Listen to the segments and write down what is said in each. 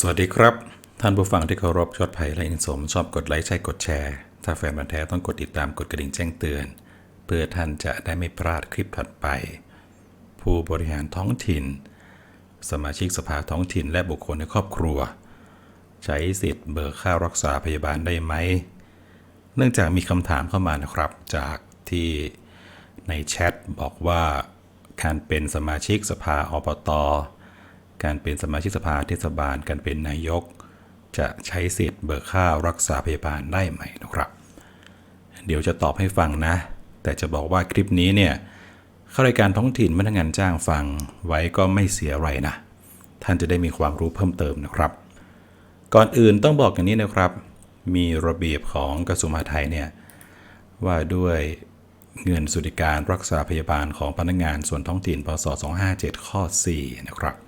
สวัสดีครับ ท่านผู้ฟังที่เคารพชดภัยและอินสม ชอบกดไลค์ใช่กดแชร์ ถ้าแฟนบันแท้ต้องกดติดตามกดกระดิ่งแจ้งเตือน เพื่อท่านจะได้ไม่พลาดคลิปถัดไป ผู้บริหารท้องถิ่น สมาชิกสภาท้องถิ่นและบุคคลในครอบครัว ใช้สิทธิ์เบิกค่ารักษาพยาบาลได้ไหม เนื่องจากมีคำถามเข้ามานะครับ จากที่ในแชทบอกว่าการเป็นสมาชิกสภาอบต การเป็นสมาชิกสภาเทศบาลการเป็นนายก จะใช้สิทธิ์เบิกค่ารักษาพยาบาลได้ไหมนะครับ เดี๋ยวจะตอบให้ฟังนะ แต่จะบอกว่าคลิปนี้เนี่ยข้ารายการท้องถิ่นพนักงานจ้างฟังไว้ก็ไม่เสียไรนะ ท่านจะได้มีความรู้เพิ่มเติมนะครับ ก่อนอื่นต้องบอกอย่างนี้นะครับ มีระเบียบของกระทรวงมหาดไทยเนี่ยว่าด้วยเงินสวัสดิการรักษาพยาบาลของพนักงานส่วนท้องถิ่นพศ 257 ข้อ 4 นะครับ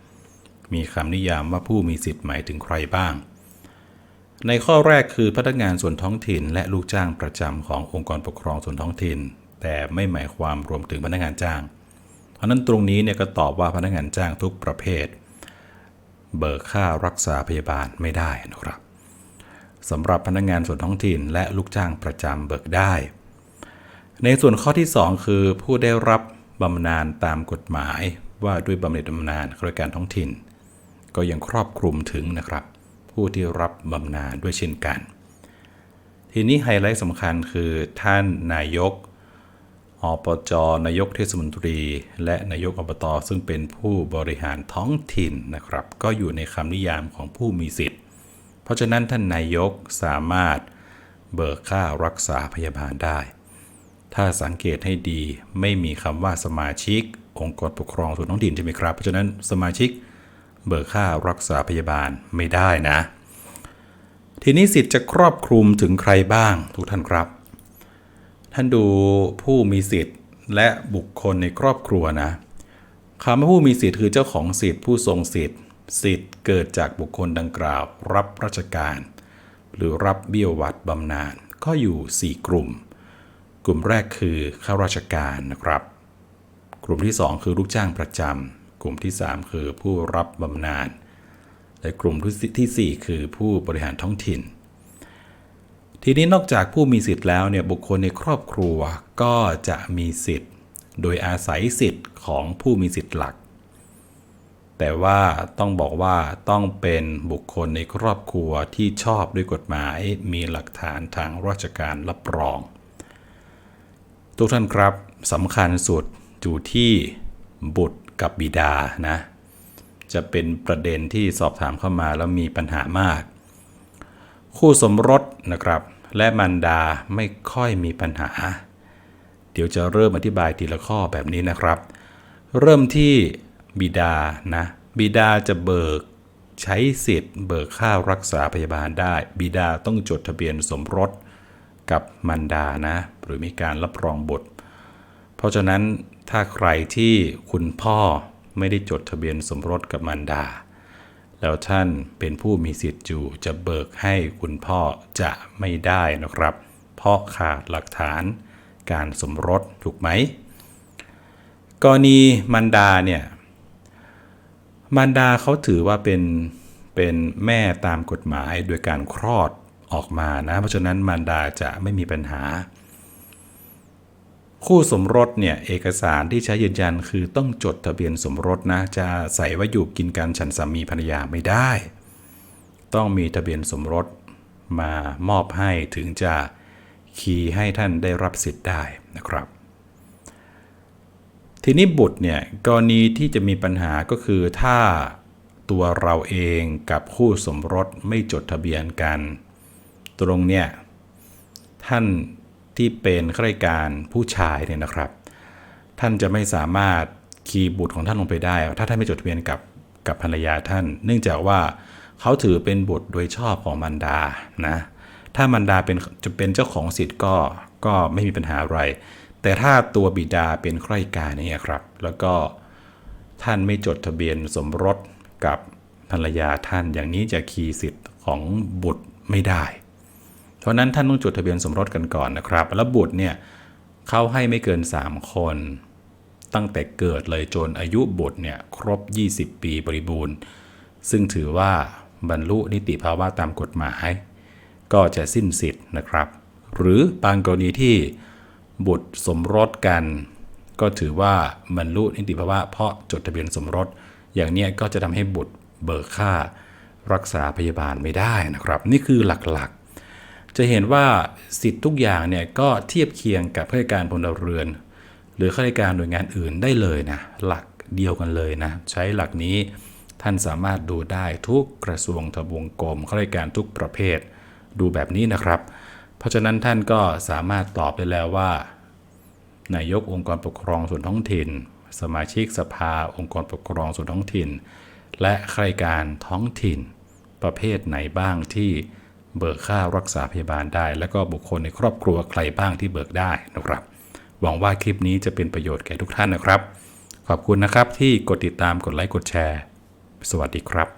มีคำนิยามว่าผู้มีสิทธิ์หมายถึงใครบ้าง ในข้อแรกคือพนักงานส่วนท้องถิ่น และลูกจ้างประจำขององค์กรปกครองส่วนท้องถิ่น แต่ไม่หมายความรวมถึงพนักงานจ้าง เพราะนั้นตรงนี้เนี่ยก็ตอบว่าพนักงานจ้างทุกประเภท เบิกค่ารักษาพยาบาลไม่ได้นะครับสำหรับพนักงานส่วนท้องถิ่น และลูกจ้างประจำเบิกได้ ในส่วนข้อที่ 2 คือผู้ได้รับบำนาญตามกฎหมายว่าด้วยบำเหน็จบำนาญข้าราชการท้องถิ่น ก็ยังครอบคลุมถึงนะครับ ผู้ที่รับบำนาญด้วยเช่นกัน ทีนี้ไฮไลท์สำคัญคือท่านนายกอปจนายกเทศมนตรี และนายกอบต ซึ่งเป็นผู้บริหารท้องถิ่นนะครับ ก็อยู่ในคำนิยามของผู้มีสิทธิ์ เพราะฉะนั้นท่านนายกสามารถเบิกค่ารักษาพยาบาลได้ ถ้าสังเกตให้ดีไม่มีคำว่าสมาชิก องค์กรปกครองส่วนท้องถิ่นใช่ไหมครับ เพราะฉะนั้นสมาชิก เบิกค่ารักษาพยาบาลไม่ได้นะ ทีนี้สิทธิ์จะครอบคลุมถึงใครบ้างทุกท่านครับ ท่านดูผู้มีสิทธิ์และบุคคลในครอบครัวนะคำว่าผู้มีสิทธิ์คือเจ้าของสิทธิ์ผู้ทรงสิทธิ์ สิทธิ์เกิดจากบุคคลดังกล่าว รับราชการ หรือรับเบี้ยวัดบำนาญก็อยู่ 4 กลุ่ม กลุ่มแรกคือข้าราชการนะครับ กลุ่มที่ 2 คือลูกจ้างประจำ กลุ่มที่ 3 คือผู้รับบำนาญและกลุ่มที่ 4 คือผู้บริหารท้องถิ่น ทีนี้นอกจากผู้มีสิทธิ์แล้วเนี่ยบุคคลในครอบครัวก็จะมีสิทธิ์ โดยอาศัยสิทธิ์ของผู้มีสิทธิ์หลัก แต่ว่าต้องบอกว่าต้องเป็นบุคคลในครอบครัวที่ชอบด้วยกฎหมาย มีหลักฐานทางราชการรับรอง ทุกท่านครับสำคัญสุดอยู่ที่บุตร กับบิดานะจะเป็นประเด็นที่สอบถามเข้ามาแล้วมีปัญหามาก คู่สมรสนะครับและมันดาไม่ค่อยมีปัญหา เดี๋ยวจะเริ่มอธิบายทีละข้อแบบนี้นะครับ เริ่มที่บิดานะบิดาจะเบิกใช้สิทธิ์ เบิกค่ารักษาพยาบาลได้ บิดาต้องจดทะเบียนสมรสกับมันดานะหรือมีการรับรองบุตร เพราะฉะนั้นถ้าใครที่คุณพ่อไม่ได้จดทะเบียนสมรสกับมันดา แล้วท่านเป็นผู้มีสิทธิ์อยู่จะเบิกให้คุณพ่อจะไม่ได้นะครับ เพราะขาดหลักฐานการสมรสถูกไหมกรณีมันดาเนี่ยมันดาเขาถือว่าเป็นเป็นแม่ตามกฎหมายโดยการคลอดออกมานะ เพราะฉะนั้นมันดาจะไม่มีปัญหา คู่สมรสเนี่ยเอกสารที่ใช้ยืนยันคือต้องจดทะเบียนสมรสนะจะใส่ว่าอยู่กินกันฉันสามีภรรยาไม่ได้ ต้องมีทะเบียนสมรสมามอบให้ถึงจะคีย์ให้ท่านได้รับสิทธิ์ได้นะครับ ทีนี้บุตรเนี่ยกรณีที่จะมีปัญหาก็คือถ้าตัวเราเองกับคู่สมรสไม่จดทะเบียนกัน ตรงเนี่ยท่าน ที่เป็นข้าราชการผู้ชายเนี่ยนะครับ ท่านจะไม่สามารถคีย์บุตรของท่านลงไปได้ ถ้าท่านไม่จดทะเบียนกับกับภรรยาท่าน เนื่องจากว่าเขาถือเป็นบุตรโดยชอบของมันดานะถ้ามันดาเป็นจะเป็นเจ้าของสิทธิ์ก็ก็ไม่มีปัญหาอะไร แต่ถ้าตัวบิดาเป็นข้ารการเนี่ยครับ แล้วก็ท่านไม่จดทะเบียนสมรสกับภรรยาท่านอย่างนี้จะคีย์สิทธิ์ของบุตรไม่ได้ ราะนั้นท่านต้องจดทะเบียนสมรสกันก่อนนะครับ แล้วบุตรเนี่ยเขาให้ไม่เกิน 3 คน ตั้งแต่เกิดเลยจนอายุบุตรเนี่ยครบ 20 ปีบริบูรณ์ ซึ่งถือว่าบรรลุนิติภาวะตามกฎหมาย ก็จะสิ้นสิทธิ์นะครับ หรือบางกรณีที่บุตรสมรสกัน ก็ถือว่าบรรลุนิติภาวะเพราะจดทะเบียนสมรส อย่างเนี้ยก็จะทำให้บุตรเบิกค่ารักษาพยาบาลไม่ได้นะครับ นี่คือหลัก จะเห็นว่าสิทธิ์ทุกอย่างเนี่ยก็เทียบเคียงกับข้าราชการพลเรือน หรือข้าราชการหน่วยงานอื่นได้เลยนะหลักเดียวกันเลยนะใช้หลักนี้ท่านสามารถดูได้ทุกกระทรวงทบวงกรมข้าราชการทุกประเภท ดูแบบนี้นะครับ เพราะฉะนั้นท่านก็สามารถตอบได้แล้วว่า นายกองค์กรปกครองส่วนท้องถิ่น สมาชิกสภาองค์กรปกครองส่วนท้องถิ่น และข้าราชการท้องถิ่น ประเภทไหนบ้างที่ เบิกค่ารักษาพยาบาลได้ และก็บุคคลในครอบครัวใครบ้างที่เบิกได้นะครับ หวังว่าคลิปนี้จะเป็นประโยชน์แก่ทุกท่านนะครับ ขอบคุณนะครับที่กดติดตามกดไลค์กดแชร์ สวัสดีครับ